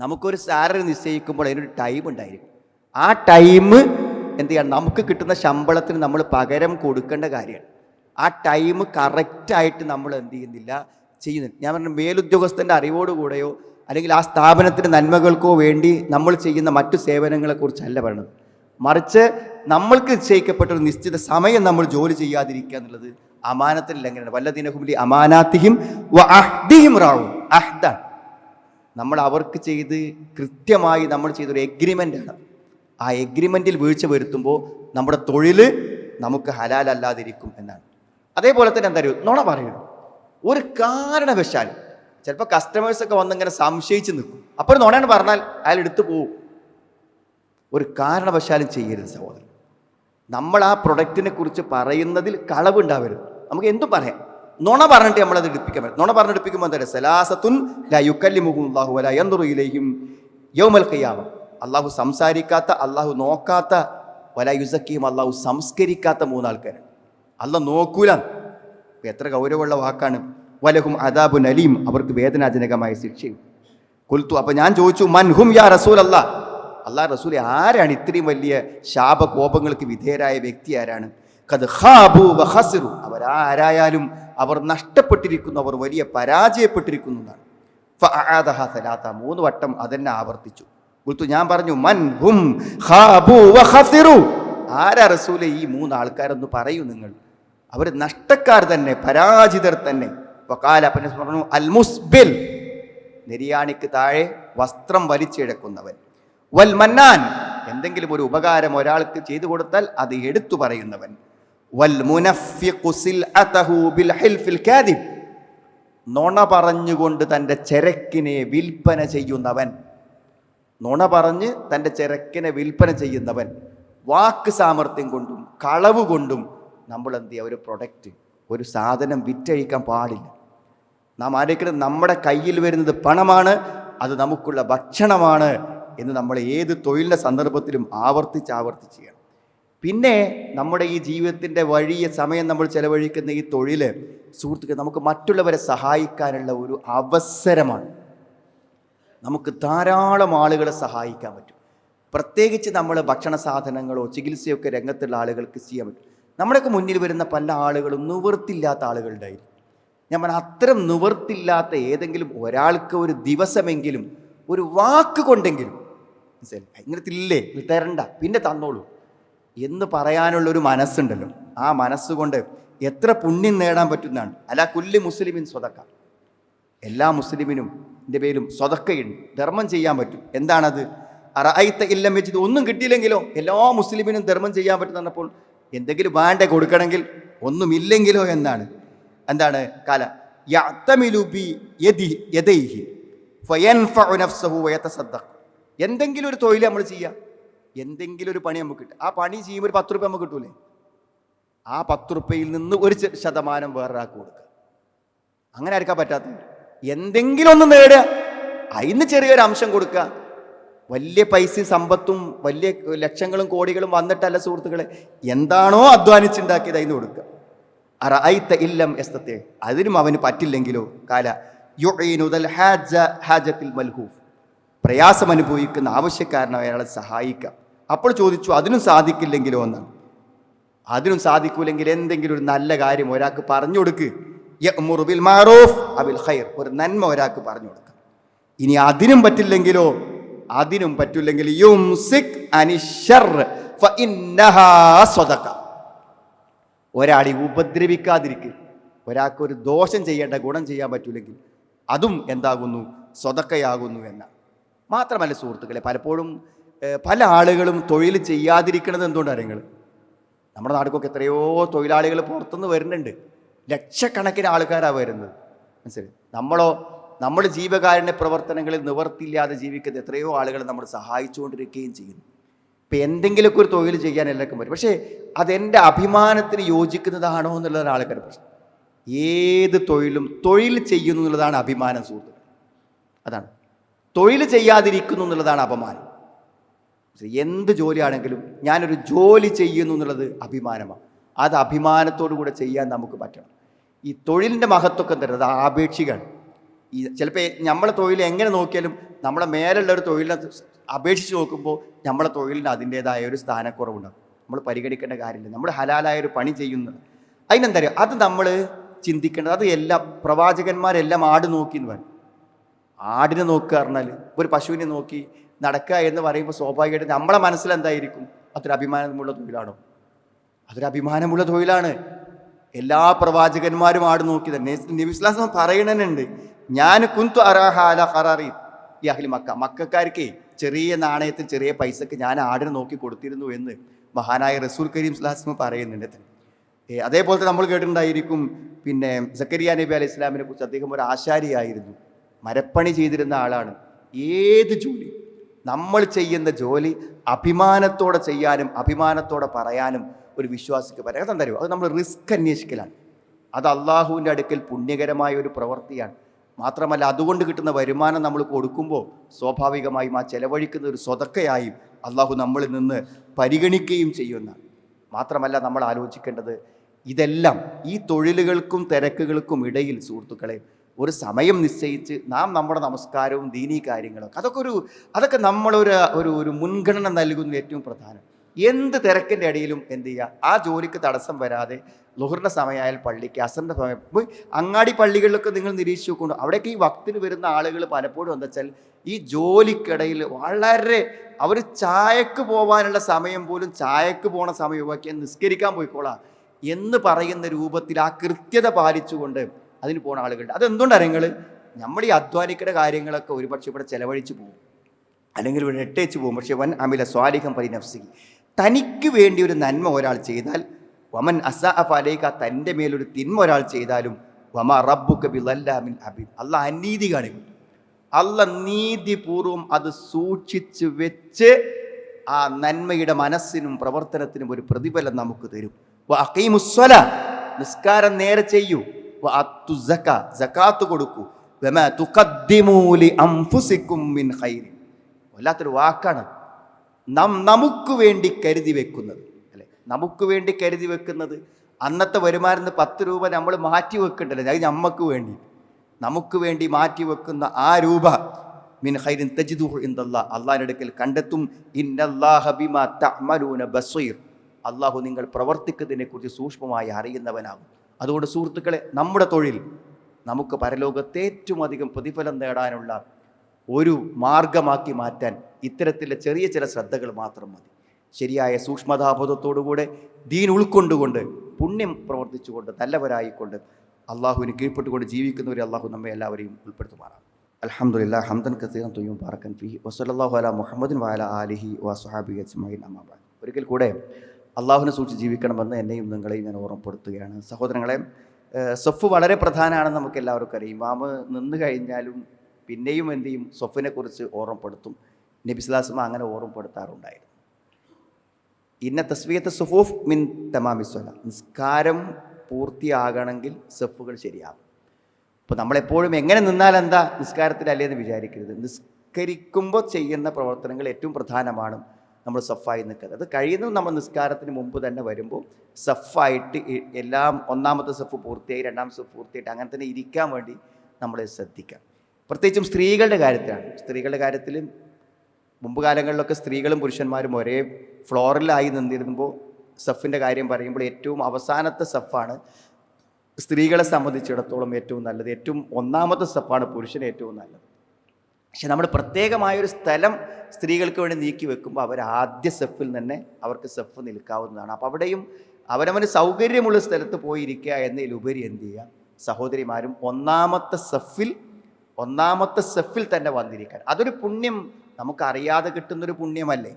നമുക്കൊരു സാലറി നിശ്ചയിക്കുമ്പോൾ അതിനൊരു ടൈം ഉണ്ടായിരിക്കും. ആ ടൈം എന്ത് ചെയ്യണം നമുക്ക് കിട്ടുന്ന ശമ്പളത്തിന് നമ്മൾ പകരം കൊടുക്കേണ്ട കാര്യമാണ്. ആ ടൈം കറക്റ്റായിട്ട് നമ്മൾ എന്ത് ചെയ്യുന്നില്ല? ചെയ്യുന്നില്ല. ഞാൻ പറഞ്ഞ മേലുദ്യോഗസ്ഥന്റെ അറിവോടുകൂടെയോ അല്ലെങ്കിൽ ആ സ്ഥാപനത്തിന്റെ നന്മകൾക്കോ വേണ്ടി നമ്മൾ ചെയ്യുന്ന മറ്റു സേവനങ്ങളെക്കുറിച്ചല്ല പറയുന്നത്. മറിച്ച് നമ്മൾക്ക് നിശ്ചയിക്കപ്പെട്ട ഒരു നിശ്ചിത സമയം നമ്മൾ ജോലി ചെയ്യാതിരിക്കുക എന്നുള്ളത് അമാനത്തിൽ ലംഘനമാണ്. വല്ലതിനഹുലി അമാനാത്തിഹിം അഹ്ദിഹിം റാവും. അഹ്ദാണ് നമ്മൾ അവർക്ക് ചെയ്ത് കൃത്യമായി നമ്മൾ ചെയ്തൊരു എഗ്രിമെന്റ് ആണ്. ആ എഗ്രിമെന്റിൽ വീഴ്ച വരുത്തുമ്പോൾ നമ്മുടെ തൊഴിൽ നമുക്ക് ഹലാലല്ലാതിരിക്കും എന്നാണ്. അതേപോലെ തന്നെ എന്താ നുണ പറയുന്നു. ഒരു കാരണവശാൽ ചിലപ്പോൾ കസ്റ്റമേഴ്സൊക്കെ വന്നിങ്ങനെ സംശയിച്ച് നിൽക്കും. അപ്പോൾ നുണയാണ് പറഞ്ഞാൽ അയാൾ എടുത്തു പോവും. ഒരു കാരണവശാലും ചെയ്യരുത് സഹോദരൻ. നമ്മൾ ആ പ്രൊഡക്റ്റിനെ കുറിച്ച് പറയുന്നതിൽ കളവുണ്ടാവരുത് നമുക്ക് എന്തും പറയാം? നുണ പറഞ്ഞിട്ട് നമ്മളത് എടുപ്പിക്കാൻ പറ്റും നുണ പറഞ്ഞെടുപ്പിക്കുമ്പോൾ എന്താ സലാസത്തുൻ ലാഹു അല എന്തുറയിലേക്കും യൗമൽ കയ്യാമ അള്ളാഹു സംസാരിക്കാത്ത അള്ളാഹു നോക്കാത്ത വല യുസക്കിയും അള്ളാഹു സംസ്കരിക്കാത്ത മൂന്നാൾക്കാരാണ്. അല്ല നോക്കൂല. എത്ര ഗൗരവമുള്ള വാക്കാണ്. വലഹും അദാബു നലീം അവർക്ക് വേദനാജനകമായ ശിക്ഷയും. കൊൽത്തു അപ്പൊ ഞാൻ ചോദിച്ചു മൻഹും യാ റസൂൽ അല്ലാ അള്ളാഹ് റസൂൽ ആരാണ് ഇത്രയും വലിയ ശാപകോപങ്ങൾക്ക് വിധേയരായ വ്യക്തി ആരാണ്? കത് ഖസിറു. അവരാരായാലും അവർ നഷ്ടപ്പെട്ടിരിക്കുന്നു അവർ വലിയ പരാജയപ്പെട്ടിരിക്കുന്നു എന്നാണ്. മൂന്ന് വട്ടം അതെന്നെ ആവർത്തിച്ചു. ഗുൽത്തു ഞാൻ പറഞ്ഞു മൻ ഹും ആരാ റസൂലെ ഈ മൂന്ന് ആൾക്കാരെന്ന് പറയൂ നിങ്ങൾ? അവർ നഷ്ടക്കാർ തന്നെ പരാജിതർ തന്നെ. വക്കാല പറഞ്ഞു അൽ മുസ്ബിൽ. നെരിയാണിക്ക് താഴെ വസ്ത്രം വലിച്ചിഴക്കുന്നവൻ. വൽ മന്നാൻ എന്തെങ്കിലും ഒരു ഉപകാരം ഒരാൾക്ക് ചെയ്തു കൊടുത്താൽ അത് എടുത്തു പറയുന്നവൻ. വൽ നുണ പറഞ്ഞുകൊണ്ട് തന്റെ ചെരക്കിനെ വിൽപ്പന ചെയ്യുന്നവൻ. നുണ പറഞ്ഞ് തന്റെ ചെരക്കിനെ വിൽപ്പന ചെയ്യുന്നവൻ. വാക്ക് സാമർഥ്യം കൊണ്ടും കളവ് കൊണ്ടും നമ്മൾ എന്ത് ചെയ്യുക? ഒരു പ്രൊഡക്റ്റ് ഒരു സാധനം വിറ്റഴിക്കാൻ പാടില്ല. നാം ആലോചിക്കുന്നത് നമ്മുടെ കയ്യിൽ വരുന്നത് പണമാണ് അത് നമുക്കുള്ള ഭക്ഷണമാണ് എന്ന് നമ്മൾ ഏത് തൊഴിലിന്റെ സന്ദർഭത്തിലും ആവർത്തിച്ച് ആവർത്തിച്ച് ചെയ്യണം. പിന്നെ നമ്മുടെ ഈ ജീവിതത്തിന്റെ വഴിയ സമയം നമ്മൾ ചിലവഴിക്കുന്ന ഈ തൊഴിൽ സുഹൃത്തുക്കൾ നമുക്ക് മറ്റുള്ളവരെ സഹായിക്കാനുള്ള ഒരു അവസരമാണ്. നമുക്ക് ധാരാളം ആളുകളെ സഹായിക്കാൻ പറ്റും. പ്രത്യേകിച്ച് നമ്മൾ ഭക്ഷണ സാധനങ്ങളോ ചികിത്സയൊക്കെ രംഗത്തുള്ള ആളുകൾക്ക് ചെയ്യാൻ പറ്റും. നമ്മുടെയൊക്കെ മുന്നിൽ വരുന്ന പല ആളുകളും നിവൃത്തില്ലാത്ത ആളുകളുണ്ടായിരിക്കും ഞാൻ പറഞ്ഞ അത്തരം നിവൃത്തില്ലാത്ത ഏതെങ്കിലും ഒരാൾക്ക് ഒരു ദിവസമെങ്കിലും ഒരു വാക്ക് കൊണ്ടെങ്കിലും മനസ്സിലായി ഇങ്ങനത്തെ ഇല്ലേ ഇത് തരണ്ട പിന്നെ തന്നോളൂ. എന്ന് പറയാനുള്ളൊരു മനസ്സുണ്ടല്ലോ. ആ മനസ്സുകൊണ്ട് എത്ര പുണ്യം നേടാൻ പറ്റുന്നതാണ്. അല്ല കുല്ലി മുസ്ലിമിൻ സ്വതക്ക. എല്ലാ മുസ്ലിമിനും എന്റെ പേരും സ്വതക്കയുണ്ട്. ധർമ്മം ചെയ്യാൻ പറ്റും. എന്താണത്? അറായിത്ത ഇല്ലം വെച്ചത് ഒന്നും കിട്ടിയില്ലെങ്കിലോ? എല്ലാ മുസ്ലിമിനും ധർമ്മം ചെയ്യാൻ പറ്റും പറഞ്ഞപ്പോൾ എന്തെങ്കിലും വേണ്ട കൊടുക്കണമെങ്കിൽ ഒന്നുമില്ലെങ്കിലോ എന്നാണ്. എന്താണ്? കാല യഅ്തമിലു ബി യദി യദൈഹി. ഫയൻഫഉ നഫ്സഹു വയതസദ്ദഖ്. എന്തെങ്കിലും ഒരു തൊഴിൽ നമ്മൾ ചെയ്യുക എന്തെങ്കിലും ഒരു പണി നമുക്ക് കിട്ടും. ആ പണി ചെയ്യുമ്പോൾ ഒരു പത്ത് റുപ്യ നമുക്ക് കിട്ടൂലേ? ആ പത്ത് റുപ്യയിൽ നിന്ന് ഒരു ശതമാനം വേറൊരാൾക്ക് കൊടുക്കുക അങ്ങനെ ആയിരിക്കാൻ പറ്റാത്തത്? എന്തെങ്കിലും ഒന്ന് നേടുക. അതിന് ചെറിയൊരു അംശം കൊടുക്കുക വലിയ പൈസയും സമ്പത്തും വലിയ ലക്ഷങ്ങളും കോടികളും വന്നിട്ടല്ല സുഹൃത്തുക്കളെ. എന്താണോ അധ്വാനിച്ചുണ്ടാക്കിയത് അതിന് കൊടുക്കുക അറഅയ്ത ഇല്ലം എസ്തത്തെ. അതിനും അവന് പറ്റില്ലെങ്കിലോ? കാല. യുഈനുദൽ ഹാജ ഹാജത്തിൽ മൽഹൂഫ്. പ്രയാസം അനുഭവിക്കുന്ന ആവശ്യക്കാരനെ അയാളെ സഹായിക്കാം അപ്പോൾ ചോദിച്ചു അതിനും സാധിക്കില്ലെങ്കിലോ എന്നാണ് അതിനും സാധിക്കൂലെങ്കിൽ എന്തെങ്കിലും ഒരു നല്ല കാര്യം ഒരാൾക്ക് പറഞ്ഞു കൊടുക്ക്. മുറുബിൽ മാറോഫ് അബിൽ ഖൈർ. ഒരു നന്മ ഒരാൾക്ക് പറഞ്ഞു കൊടുക്കുക ഇനി അതിനും പറ്റില്ലെങ്കിലോ? അതിനും പറ്റില്ലെങ്കിൽ യുംസിക് അനിഷർ ഫഇന്നഹാ സ്വതക ഒരാളെ ഉപദ്രവിക്കാതിരിക്കുക ഒരാൾക്ക് ഒരു ദോഷം ചെയ്യേണ്ട ഗുണം ചെയ്യാൻ പറ്റൂലെങ്കിൽ അതും എന്താകുന്നു? സ്വതക്കയാകുന്നു എന്നാണ്. മാത്രമല്ല സുഹൃത്തുക്കളെ പലപ്പോഴും പല ആളുകളും തൊഴിൽ ചെയ്യാതിരിക്കണത് എന്തുകൊണ്ടാണ് നിങ്ങൾ നമ്മുടെ നാടുകൊക്കെ എത്രയോ തൊഴിലാളികൾ പുറത്തുനിന്ന് വരുന്നുണ്ട്. ലക്ഷക്കണക്കിന് ആൾക്കാരാണ് വരുന്നത്. മനസ്സിലായി? നമ്മളോ നമ്മൾ ജീവകാരുണ്യ പ്രവർത്തനങ്ങളിൽ നിവർത്തില്ലാതെ ജീവിക്കുന്ന എത്രയോ ആളുകൾ നമ്മൾ സഹായിച്ചുകൊണ്ടിരിക്കുകയും ചെയ്യുന്നു. ഇപ്പം എന്തെങ്കിലുമൊക്കെ ഒരു തൊഴിൽ ചെയ്യാൻ എല്ലാവർക്കും വരും പക്ഷേ അതെന്റെ അഭിമാനത്തിന് യോജിക്കുന്നതാണോ എന്നുള്ളതാണ് ആൾക്കാരുടെ പ്രശ്നം. ഏത് തൊഴിലും തൊഴിൽ ചെയ്യുന്നു എന്നുള്ളതാണ് അഭിമാനം സുഹൃത്തുക്കൾ അതാണ്. തൊഴിൽ ചെയ്യാതിരിക്കുന്നു എന്നുള്ളതാണ് അപമാനം. എന്ത് ജോലിയാണെങ്കിലും ഞാനൊരു ജോലി ചെയ്യുന്നു എന്നുള്ളത് അഭിമാനമാണ്. അത് അഭിമാനത്തോടു കൂടെ ചെയ്യാൻ നമുക്ക് പറ്റണം. ഈ തൊഴിലിന്റെ മഹത്വമൊക്കെ തരുന്നത് അത് ആപേക്ഷികമാണ്. ഈ ചിലപ്പോൾ നമ്മളെ തൊഴിൽ എങ്ങനെ നോക്കിയാലും നമ്മളെ മേലുള്ള ഒരു തൊഴിലിനെ അപേക്ഷിച്ച് നോക്കുമ്പോൾ നമ്മളെ തൊഴിലിന് അതിന്റേതായ ഒരു സ്ഥാനക്കുറവുണ്ടാകും. നമ്മൾ പരിഗണിക്കേണ്ട കാര്യമില്ല. നമ്മൾ ഹലാലായ ഒരു പണി ചെയ്യുന്നത് അതിനെന്താ അത് നമ്മൾ ചിന്തിക്കേണ്ടത്. അത് എല്ലാം പ്രവാചകന്മാരെല്ലാം ആട് നോക്കി എന്ന് പറയും. ആടിനെ നോക്കുക പറഞ്ഞാൽ ഒരു പശുവിനെ നോക്കി നടക്കുക എന്ന് പറയുമ്പോൾ സ്വാഭാവികമായിട്ട് നമ്മളെ മനസ്സിൽ എന്തായിരിക്കും അതൊരു അഭിമാനമുള്ള തൊഴിലാണോ. അതൊരു അഭിമാനമുള്ള തൊഴിലാണ്. എല്ലാ പ്രവാചകന്മാരും ആട് നോക്കി തന്നെ നബിസ്ലാസം പറയണനുണ്ട് ഞാൻ കുന്തു അറാഹാല ഹറാറി ഈ അഹ്ലി മക്ക. മക്കാർക്ക് ചെറിയ നാണയത്തിൽ ചെറിയ പൈസക്ക് ഞാൻ ആടിനെ നോക്കി കൊടുത്തിരുന്നു എന്ന് മഹാനായ റസൂൽ കരീം സ്ലാസ്മ പറയുന്നുണ്ട്. അതേപോലെ തന്നെ നമ്മൾ കേട്ടിട്ടുണ്ടായിരിക്കും. പിന്നെ സക്കരിയ നബി അലൈഹി ഇസ്ലാമിനെ കുറിച്ച് അദ്ദേഹം ഒരു ആശാരിയായിരുന്നു. മരപ്പണി ചെയ്തിരുന്ന ആളാണ്. ഏത് ജോലി? നമ്മൾ ചെയ്യുന്ന ജോലി അഭിമാനത്തോടെ ചെയ്യാനും അഭിമാനത്തോടെ പറയാനും ഒരു വിശ്വാസിക്ക് പറയാൻ അറിയോ? അത് നമ്മൾ റിസ്ക് അന്വേഷിക്കലാണ്. അത് അള്ളാഹുവിന്റെ അടുക്കൽ പുണ്യകരമായ ഒരു പ്രവൃത്തിയാണ്. മാത്രമല്ല അതുകൊണ്ട് കിട്ടുന്ന വരുമാനം നമ്മൾ കൊടുക്കുമ്പോൾ സ്വാഭാവികമായും ആ ചെലവഴിക്കുന്ന ഒരു സ്വതക്കയായും അള്ളാഹു നമ്മളിൽ നിന്ന് പരിഗണിക്കുകയും ചെയ്യുന്ന. മാത്രമല്ല നമ്മൾ ആലോചിക്കേണ്ടത് ഇതെല്ലാം ഈ തൊഴിലുകൾക്കും തിരക്കുകൾക്കും ഇടയിൽ സുഹൃത്തുക്കളെ ഒരു സമയം നിശ്ചയിച്ച് നാം നമ്മുടെ നമസ്കാരവും ദീനീ കാര്യങ്ങളൊക്കെ. അതൊക്കെ ഒരു അതൊക്കെ നമ്മളൊരു ഒരു ഒരു മുൻഗണന നൽകുന്ന ഏറ്റവും പ്രധാനം. എന്ത് തിരക്കിന്റെ ഇടയിലും എന്ത് ചെയ്യുക ആ ജോലിക്ക് തടസ്സം വരാതെ ലുഹറിന്റെ സമയമായാൽ പള്ളിക്ക് അസറിന്റെ സമയം ഇപ്പോൾ അങ്ങാടി പള്ളികളിലൊക്കെ നിങ്ങൾ നിരീക്ഷിച്ച് നോക്കുന്നു അവിടെയൊക്കെ ഈ വക്തിന് വരുന്ന ആളുകൾ പലപ്പോഴും എന്താ വെച്ചാൽ ഈ ജോലിക്കിടയിൽ വളരെ അവർ ചായക്ക് പോകാനുള്ള സമയം പോലും ചായക്ക് പോണ സമയം ഒക്കെ നിസ്കരിക്കാൻ പോയിക്കോളാം എന്ന് പറയുന്ന രൂപത്തിൽ ആ കൃത്യത പാലിച്ചുകൊണ്ട് അതിന് പോണ ആളുകളുണ്ട്. അതെന്തുകൊണ്ടാണ് നിങ്ങൾ നമ്മൾ ഈ അധ്വാനിക്കേണ്ട കാര്യങ്ങളൊക്കെ ഒരുപക്ഷെ ഇവിടെ ചെലവഴിച്ച് പോകും. അല്ലെങ്കിൽ ഇവിടെ എട്ടേച്ച് പോകും. പക്ഷേ വൻ അമില സ്വാലിഹം പരിനഫ്സി തനിക്ക് വേണ്ടി ഒരു നന്മ ഒരാൾ ചെയ്താൽ വമൻ അസ അഫാലേക്ക് തന്റെ മേലൊരു തിന്മ ഒരാൾ ചെയ്താലും വമ റബ്ബു കബിലല്ലാമിൻ അബിൻ അല്ല അനീതി കാണിക്കും. അല്ല നീതിപൂർവം അത് സൂക്ഷിച്ച് വെച്ച് ആ നന്മയുടെ മനസ്സിനും പ്രവർത്തനത്തിനും ഒരു പ്രതിഫലം നമുക്ക് തരും. നിസ്കാരം നേരെ ചെയ്യൂ. അത്തു സക്ക സക്കാത്ത് കൊടുക്കൂ. വമ തുഖദ്ദിമൂ ലി അൻഫുസിക്കും മിൻ ഖൈറിൻ വല്ലാത്തൊരു വാക്കാണ്. നാം നമുക്ക് വേണ്ടി കരുതി വെക്കുന്നത്. അല്ലെ? നമുക്ക് വേണ്ടി കരുതി വെക്കുന്നത്. അന്നത്തെ വരുമാനം പത്ത് രൂപ നമ്മൾ മാറ്റി വെക്കണ്ടല്ലോ. അത് നമുക്ക് വേണ്ടി. നമുക്ക് വേണ്ടി മാറ്റി വെക്കുന്ന ആ രൂപ മിൻ ഖൈരിൻ തജിദു ഇൻദല്ലാ. അള്ളാഹിന്റെ അടുക്കൽ കണ്ടെത്തും. ഇന്നല്ലാഹബിമ തഅമലൂന ബസീർ. അള്ളാഹു നിങ്ങൾ പ്രവർത്തിക്കുന്നതിനെക്കുറിച്ച് സൂക്ഷ്മമായി അറിയുന്നവനാകും. അതുകൊണ്ട് സുഹൃത്തുക്കളെ നമ്മുടെ തൊഴിൽ നമുക്ക് പരലോകത്ത് ഏറ്റവും അധികം പ്രതിഫലം നേടാനുള്ള ഒരു മാർഗമാക്കി മാറ്റാൻ ഇത്തരത്തിലെ ചെറിയ ചില ശ്രദ്ധകൾ മാത്രം മതി. ശരിയായ സൂക്ഷ്മതാബോധത്തോടുകൂടെ ദീൻ ഉൾക്കൊണ്ടുകൊണ്ട് പുണ്യം പ്രവർത്തിച്ചുകൊണ്ട് നല്ലവരായിക്കൊണ്ട് അള്ളാഹുവിന് കീഴ്പ്പെട്ടുകൊണ്ട് ജീവിക്കുന്നവരെ അള്ളാഹു നമ്മെ എല്ലാവരെയും ഉൾപ്പെടുത്തുമാറാം അലഹമുല്ല ഹംദൻ കസീറൻ തൊയ്യും പാറക്കൻ ഫി വസല്ലാഹു അല മുഹമ്മദിൻ വാല ആലിഹി വസുഹാബി അജ്മൈൻ അമ്മാബാൻ ഒരിക്കൽ കൂടെ അള്ളാഹുവിനെ സൂക്ഷിച്ച് ജീവിക്കണമെന്ന് എന്നെയും നിങ്ങളെയും ഞാൻ ഓർമ്മപ്പെടുത്തുകയാണ്. സഹോദരങ്ങളെ സൊഫ് വളരെ പ്രധാനമാണെന്ന് നമുക്ക് എല്ലാവർക്കും അറിയാം. ഇമാമ് നിന്ന് കഴിഞ്ഞാലും പിന്നെയും എന്ത് ചെയ്യും? സൊഫിനെ ഓർമ്മപ്പെടുത്തും. നബിസ്ലാസ്മ അങ്ങനെ ഓർമ്മപ്പെടുത്താറുണ്ടായിരുന്നു. ഇന്ന തസ്വീയത്ത് സുഫൂഫ് മിൻ തമാമിസ്വല നിസ്കാരം പൂർത്തിയാകണമെങ്കിൽ സെഫുകൾ ശരിയാകും അപ്പോൾ നമ്മളെപ്പോഴും എങ്ങനെ നിന്നാൽ എന്താ? നിസ്കാരത്തിലല്ലേ എന്ന് വിചാരിക്കരുത്. നിസ്കരിക്കുമ്പോൾ ചെയ്യുന്ന പ്രവർത്തനങ്ങൾ ഏറ്റവും പ്രധാനമാണ്. നമ്മൾ സഫായി നിൽക്കുന്നത്. അത് കഴിയുന്നത് നമ്മൾ നിസ്കാരത്തിന് മുമ്പ് തന്നെ വരുമ്പോൾ സഫായിട്ട് എല്ലാം ഒന്നാമത്തെ സഫ് പൂർത്തിയായി രണ്ടാമത്തെ സഫ് പൂർത്തിയായിട്ട് അങ്ങനെ തന്നെ ഇരിക്കാൻ വേണ്ടി നമ്മൾ ശ്രദ്ധിക്കാം. പ്രത്യേകിച്ചും സ്ത്രീകളുടെ കാര്യത്തിലാണ്. സ്ത്രീകളുടെ കാര്യത്തിൽ മുമ്പ് കാലങ്ങളിലൊക്കെ സ്ത്രീകളും പുരുഷന്മാരും ഒരേ ഫ്ലോറിലായി നിന്നിരുമ്പോൾ സഫിന്റെ കാര്യം പറയുമ്പോൾ ഏറ്റവും അവസാനത്തെ സഫാണ് സ്ത്രീകളെ സംബന്ധിച്ചിടത്തോളം ഏറ്റവും നല്ലത്. ഏറ്റവും ഒന്നാമത്തെ സഫാണ് പുരുഷന് ഏറ്റവും നല്ലത്. പക്ഷെ നമ്മൾ പ്രത്യേകമായൊരു സ്ഥലം സ്ത്രീകൾക്ക് വേണ്ടി നീക്കി വെക്കുമ്പോൾ അവർ ആദ്യ സെഫിൽ തന്നെ അവർക്ക് സെഫ് നിൽക്കാവുന്നതാണ്. അപ്പോൾ അവിടെയും അവനവന് സൗകര്യമുള്ള സ്ഥലത്ത് പോയിരിക്കുക എന്നതിലുപരി എന്ത് ചെയ്യുക? സഹോദരിമാരും ഒന്നാമത്തെ സെഫിൽ ഒന്നാമത്തെ സെഫിൽ തന്നെ വന്നിരിക്കാൻ. അതൊരു പുണ്യം നമുക്കറിയാതെ കിട്ടുന്നൊരു പുണ്യമല്ലേ?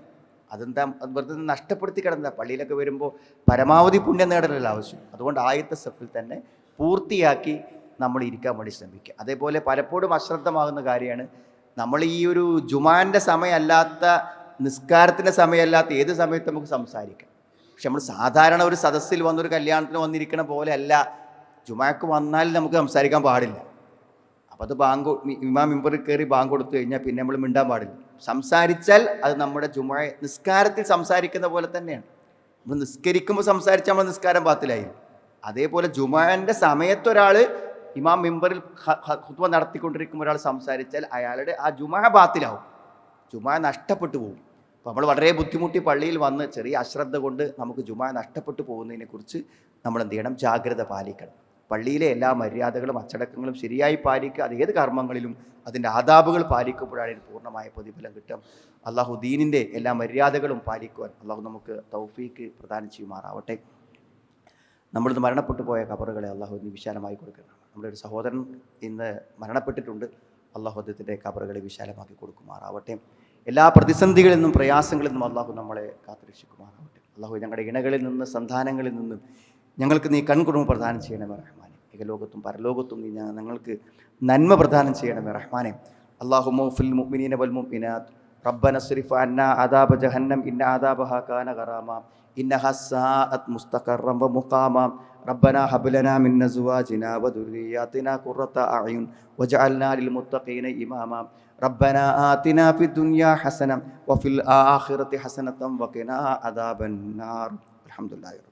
അതെന്താ അത് വെറുതെ നഷ്ടപ്പെടുത്തി കിടന്ന പള്ളിയിലൊക്കെ വരുമ്പോൾ പരമാവധി പുണ്യം നേടലല്ല ആവശ്യം. അതുകൊണ്ട് ആദ്യത്തെ സെഫിൽ തന്നെ പൂർത്തിയാക്കി നമ്മൾ ഇരിക്കാൻ വേണ്ടി ശ്രമിക്കുക. അതേപോലെ പലപ്പോഴും അശ്രദ്ധമാകുന്ന കാര്യമാണ് നമ്മൾ ഈ ഒരു ജുമാന്റെ സമയമല്ലാത്ത നിസ്കാരത്തിന്റെ സമയമല്ലാത്ത ഏത് സമയത്ത് നമുക്ക് സംസാരിക്കാം. പക്ഷെ നമ്മൾ സാധാരണ ഒരു സദസ്സിൽ വന്നൊരു കല്യാണത്തിന് വന്നിരിക്കുന്ന പോലെയല്ല. ജുമാക്ക് വന്നാൽ നമുക്ക് സംസാരിക്കാൻ പാടില്ല. അപ്പോൾ അത് ബാങ്ക് ഇമാം മിമ്പറിൽ കയറി ബാങ്ക് കൊടുത്തു കഴിഞ്ഞാൽ പിന്നെ നമ്മൾ മിണ്ടാൻ പാടില്ല. സംസാരിച്ചാൽ അത് നമ്മുടെ ജുമ നിസ്കാരത്തിൽ സംസാരിക്കുന്ന പോലെ തന്നെയാണ്. നമ്മൾ നിസ്കരിക്കുമ്പോൾ സംസാരിച്ചാൽ നമ്മൾ നിസ്കാരം പാത്തിലായി അതേപോലെ ജുമാന്റെ സമയത്തൊരാൾ ഇമാം മെമ്പറിൽ ഹുത്വ നടത്തിക്കൊണ്ടിരിക്കുമ്പോൾ ഒരാൾ സംസാരിച്ചാൽ അയാളുടെ ആ ജുമാ ബാത്തിലാവും. ജുമാ നഷ്ടപ്പെട്ടു പോകും അപ്പോൾ നമ്മൾ വളരെ ബുദ്ധിമുട്ടി പള്ളിയിൽ വന്ന് ചെറിയ അശ്രദ്ധ കൊണ്ട് നമുക്ക് ജുമാ നഷ്ടപ്പെട്ടു പോകുന്നതിനെക്കുറിച്ച് നമ്മൾ എന്ത് ചെയ്യണം? ജാഗ്രത പാലിക്കണം. പള്ളിയിലെ എല്ലാ മര്യാദകളും അച്ചടക്കങ്ങളും ശരിയായി പാലിക്കുക അത് ഏത് കർമ്മങ്ങളിലും അതിന്റെ ആദാബുകൾ പാലിക്കുമ്പോഴാണ് ഇതിന് പൂർണമായ പ്രതിഫലം കിട്ടും അള്ളാഹു ദീനിന്റെ എല്ലാ മര്യാദകളും പാലിക്കുവാൻ അള്ളാഹു നമുക്ക് തൗഫീക്ക് പ്രദാനം ചെയ്യുമാറാവട്ടെ. നമ്മളിന്ന് മരണപ്പെട്ടു പോയ കബറുകളെ അള്ളാഹു ഇന്ന് വിശാലമായി കൊടുക്കണം നമ്മുടെ ഒരു സഹോദരൻ ഇന്ന് മരണപ്പെട്ടിട്ടുണ്ട്. അള്ളാഹു അദ്ദേഹത്തിന്റെ കബറുകളെ വിശാലമാക്കി കൊടുക്കുമാറാവട്ടെ. എല്ലാ പ്രതിസന്ധികളിൽ നിന്നും പ്രയാസങ്ങളിൽ നിന്നും അള്ളാഹു നമ്മളെ കാത്തുരക്ഷിക്കുമാറാവട്ടെ. അള്ളാഹു ഞങ്ങളുടെ ഇണകളിൽ നിന്ന് സന്താനങ്ങളിൽ നിന്നും ഞങ്ങൾക്ക് നീ കൺകുടുംബം പ്രദാനം ചെയ്യണമേ റഹ്മാനെ. ഏകലോകത്തും പരലോകത്തും നീ ഞങ്ങൾക്ക് നന്മ പ്രദാനം ചെയ്യണമേ റഹ്മാനെ. അള്ളാഹു മോഫിൽ മുഅ്മിനീന വൽ മുഅ്മിനാത്ത്. റബ്ബന സ്രിഫ് അന്ന ആദാബ ജഹന്നം ഇന്ന ആദാബഹ കാന കറാമ إنها ساءت مستقرا ومقاما. ربنا هب لنا من أزواجنا وذرياتنا قرة أعين واجعلنا للمتقين إماما. ربنا آتنا في الدنيا حسنة وفي الآخرة حسنة وقنا عذاب النار. الحمد لله